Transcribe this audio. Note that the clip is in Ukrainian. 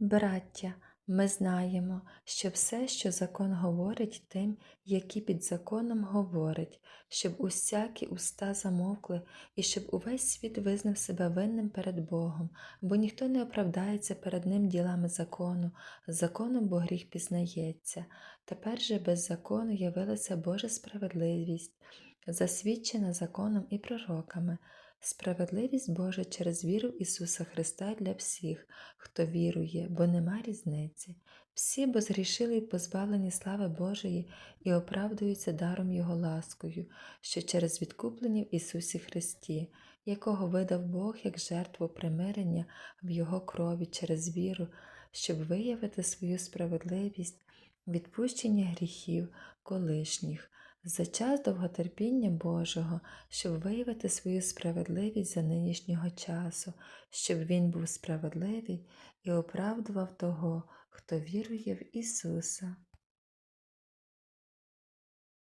Браття, ми знаємо, що все, що закон говорить тим, які під законом говорить, щоб усякі уста замовкли, і щоб увесь світ визнав себе винним перед Богом, бо ніхто не оправдається перед ним ділами закону, законом бо гріх пізнається. Тепер же без закону явилася Божа справедливість, засвідчена законом і пророками. Справедливість Божа через віру Ісуса Христа для всіх, хто вірує, бо нема різниці. Всі бо згрішили й позбавлені слави Божої і оправдуються даром Його ласкою, що через відкуплення в Ісусі Христі, якого видав Бог як жертву примирення в Його крові через віру, щоб виявити свою справедливість, відпущення гріхів колишніх. За час довготерпіння Божого, щоб виявити свою справедливість за нинішнього часу, щоб Він був справедливий і оправдував того, хто вірує в Ісуса.